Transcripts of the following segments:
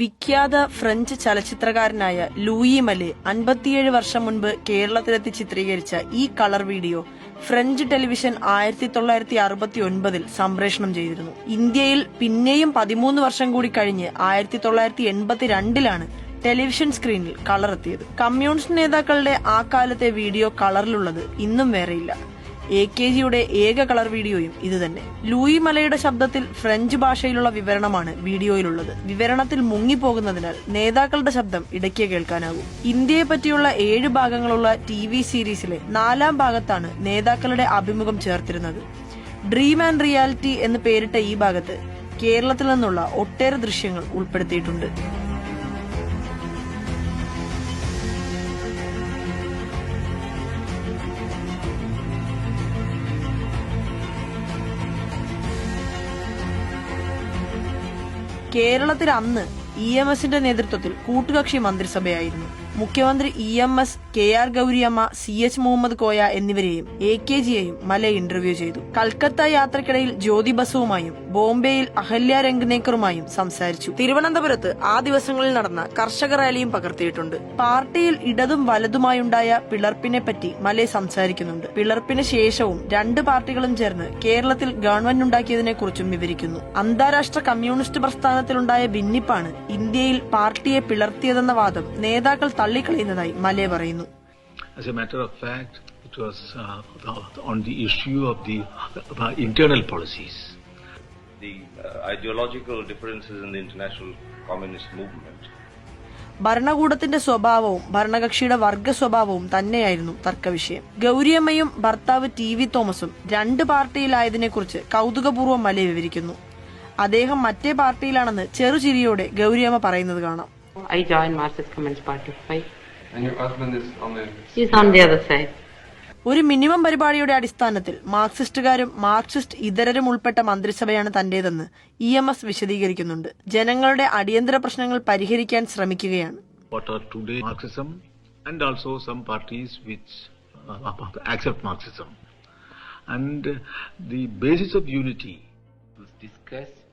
വിഖ്യാത French ചലച്ചിത്രകാരനായ Louis മലെ അൻപത്തിയേഴ് വർഷം മുൻപ് കേരളത്തിലെത്തി ചിത്രീകരിച്ച ഈ കളർ വീഡിയോ ഫ്രഞ്ച് ടെലിവിഷൻ ആയിരത്തി തൊള്ളായിരത്തി അറുപത്തി ഒൻപതിൽ സംപ്രേഷണം ചെയ്തിരുന്നു. ഇന്ത്യയിൽ പിന്നെയും പതിമൂന്ന് വർഷം കൂടി കഴിഞ്ഞ് ആയിരത്തി തൊള്ളായിരത്തി എൺപത്തിരണ്ടിലാണ് ടെലിവിഷൻ സ്ക്രീനിൽ കളർ എത്തിയത് കമ്മ്യൂണിസ്റ്റ് നേതാക്കളുടെ ആ കാലത്തെ വീഡിയോ കളറിലുള്ളത് ഇന്നും വേറെയില്ല. എ കെ ജിയുടെ ഏക കളർ വീഡിയോയും ഇതുതന്നെ. ലൂയി മലയുടെ ശബ്ദത്തിൽ ഫ്രഞ്ച് ഭാഷയിലുള്ള വിവരണമാണ് വീഡിയോയിലുള്ളത്. വിവരണത്തിൽ മുങ്ങിപ്പോകുന്നതിനാൽ നേതാക്കളുടെ ശബ്ദം ഇടയ്ക്ക് കേൾക്കാനാകും. ഇന്ത്യയെ പറ്റിയുള്ള ഏഴ് ഭാഗങ്ങളുള്ള ടി വി സീരീസിലെ നാലാം ഭാഗത്താണ് നേതാക്കളുടെ അഭിമുഖം ചേർത്തിരുന്നത്. ഡ്രീം ആൻഡ് റിയാലിറ്റി എന്ന് പേരിട്ട ഈ ഭാഗത്ത് കേരളത്തിൽ നിന്നുള്ള ഒട്ടേറെ ദൃശ്യങ്ങൾ ഉൾപ്പെടുത്തിയിട്ടുണ്ട്. കേരളത്തിൽ അന്ന് ഇ എം എസിന്റെ നേതൃത്വത്തിൽ കൂട്ടുകക്ഷി മന്ത്രിസഭയായിരുന്നു. മുഖ്യമന്ത്രി E M S K R Gowriamma C H Muhammad Koya എന്നിവരെയും എ കെ ജിയെയും മല ഇന്റർവ്യൂ ചെയ്തു. കൽക്കത്ത യാത്രക്കിടയിൽ ജ്യോതി ബസുവുമായും ബോംബെയിൽ അഹല്യ രംഗനേക്കറുമായും സംസാരിച്ചു. തിരുവനന്തപുരത്ത് ആ ദിവസങ്ങളിൽ നടന്ന കർഷക റാലിയും പകർത്തിയിട്ടുണ്ട്. പാർട്ടിയിൽ ഇടതും വലതുമായുണ്ടായ പിളർപ്പിനെ പറ്റി മലെ സംസാരിക്കുന്നുണ്ട്. പിളർപ്പിന് ശേഷവും രണ്ട് പാർട്ടികളും ചേർന്ന് കേരളത്തിൽ ഗവൺമെന്റ് ഉണ്ടാക്കിയതിനെ കുറിച്ചും വിവരിക്കുന്നു. അന്താരാഷ്ട്ര കമ്മ്യൂണിസ്റ്റ് പ്രസ്ഥാനത്തിലുണ്ടായ ഭിന്നിപ്പാണ് ഇന്ത്യയിൽ പാർട്ടിയെ പിളർത്തിയതെന്ന വാദം നേതാക്കൾ തള്ളിക്കളയുന്നതായി മലെ പറയുന്നു As a matter of fact, it was uh, on the issue of the uh, internal policies. the uh, ideological differences in the international communist movement. ഭരണകൂടത്തിന്റെ സ്വഭാവവും ഭരണകക്ഷിയുടെ വർഗ സ്വഭാവവും തന്നെയായിരുന്നു തർക്കവിഷയം ഗൗരിയമ്മയും ഭർത്താവ് ടി വി തോമസും രണ്ട് പാർട്ടിയിലായതിനെക്കുറിച്ച് കൗതുകപൂർവം മലയെ വിവരിക്കുന്നു അദ്ദേഹം മറ്റേ പാർട്ടിയിലാണെന്ന് ചെറുചിരിയോടെ ഗൗരിയമ്മ പറയുന്നത് കാണാം I joined Marxist Communist Party. Right? And your husband is on the. He's on the other side. ഒരു മിനിമം പരിപാടിയുടെ അടിസ്ഥാനത്തിൽ മാർക്സിസ്റ്റുകാരും മാർക്സിസ്റ്റ് ഇതരരും ഉൾപ്പെട്ട മന്ത്രിസഭയാണ് തന്റേതെന്ന് ഇ എം എസ് വിശദീകരിക്കുന്നുണ്ട് ജനങ്ങളുടെ അടിയന്തര പ്രശ്നങ്ങൾ പരിഹരിക്കാൻ ശ്രമിക്കുകയാണ് ഡിസ്കസ്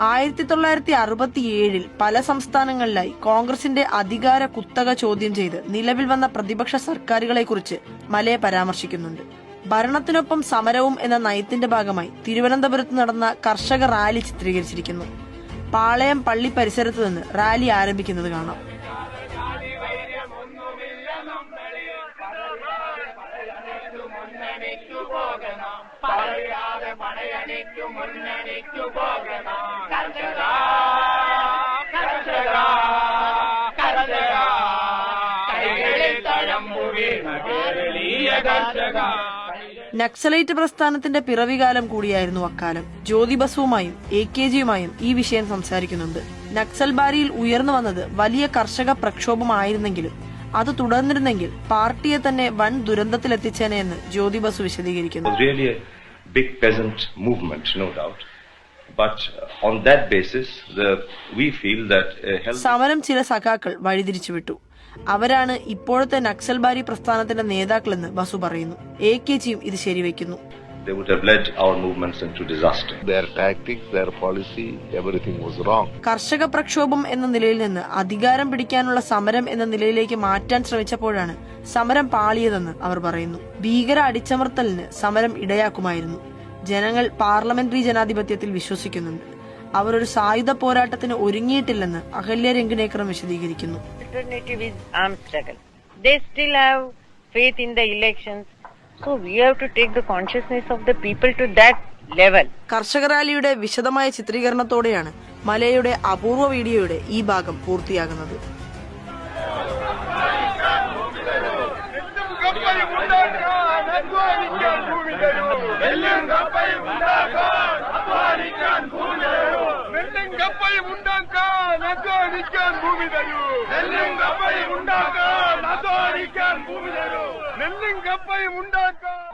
ആയിരത്തി തൊള്ളായിരത്തി അറുപത്തിയേഴിൽ പല സംസ്ഥാനങ്ങളിലായി കോൺഗ്രസിന്റെ അധികാര കുത്തക ചോദ്യം ചെയ്ത് നിലവിൽ വന്ന പ്രതിപക്ഷ സർക്കാരുകളെക്കുറിച്ച് മലയെ പരാമർശിക്കുന്നുണ്ട്. ഭരണത്തിനൊപ്പം സമരവും എന്ന നയത്തിന്റെ ഭാഗമായി തിരുവനന്തപുരത്ത് നടന്ന കർഷക റാലി ചിത്രീകരിച്ചിരിക്കുന്നു. പാളയം പള്ളി പരിസരത്ത് നിന്ന് റാലി ആരംഭിക്കുന്നത് കാണാം. നക്സലൈറ്റ് പ്രസ്ഥാനത്തിന്റെ പിറവികാലം കൂടിയായിരുന്നു അക്കാലം. ജ്യോതി ബസുവുമായും എ കെ ജിയുമായും ഈ വിഷയം സംസാരിക്കുന്നുണ്ട്. നക്സൽബാരിയിൽ ഉയർന്നു വന്നത് വലിയ കർഷക പ്രക്ഷോഭമായിരുന്നെങ്കിലും അത് തുടർന്നിരുന്നെങ്കിൽ പാർട്ടിയെ തന്നെ വൻ ദുരന്തത്തിലെത്തിച്ചേനെ എന്ന് ജ്യോതി ബസു വിശദീകരിക്കുന്നു. It was really a big peasant movement, no doubt. But on that basis, the, we feel that a healthy സമരം ചില സഖാക്കൾ വഴിതിരിച്ചുവിട്ടു. അവരാണ് ഇപ്പോഴത്തെ നക്സൽബാരി പ്രസ്ഥാനത്തിന്റെ നേതാക്കളെന്ന് ബസു പറയുന്നു. എ കെ ജിയും ഇത് ശരിവെക്കുന്നു. They would have led our movements into disaster. their tactics, their policy, everything was wrong. കർഷക പ്രക്ഷോഭം എന്ന നിലയിൽ നിന്ന് അധികാരം പിടിക്കാനുള്ള സമരം എന്ന നിലയിലേക്ക് മാറ്റാൻ ശ്രമിച്ചപ്പോഴാണ് സമരം പാളിയതെന്ന് അവർ പറയുന്നു ഭീകര അടിച്ചമർത്തലിന് സമരം ഇടയാക്കുമായിരുന്നു ജനങ്ങൾ പാർലമെന്ററി ജനാധിപത്യത്തിൽ വിശ്വസിക്കുന്നുണ്ട് അവർ ഒരു സായുധ പോരാട്ടത്തിന് ഒരുങ്ങിയിട്ടില്ലെന്ന് അഹല്യ രംഗനേക്കറും വിശദീകരിക്കുന്നു. They still have faith in the elections. So we have to take the consciousness of the people to that level. കർഷക റാലിയുടെ വിശദമായ ചിത്രീകരണത്തോടെയാണ് മലയുടെ അപൂർവ വീഡിയോയുടെ ഈ ഭാഗം പൂർത്തിയാകുന്നത് നെല്ലുങ്കപ്പയും ഉണ്ടാക്കാൻ അധ്വാനിക്കാൻ ഭൂമി തരൂ. നെല്ലുങ്കപ്പയും ഉണ്ടാക്കാൻ അധ്വാനിക്കാൻ ഭൂമി തരൂ. നെല്ലുങ്കപ്പയും ഉണ്ടാക്കാൻ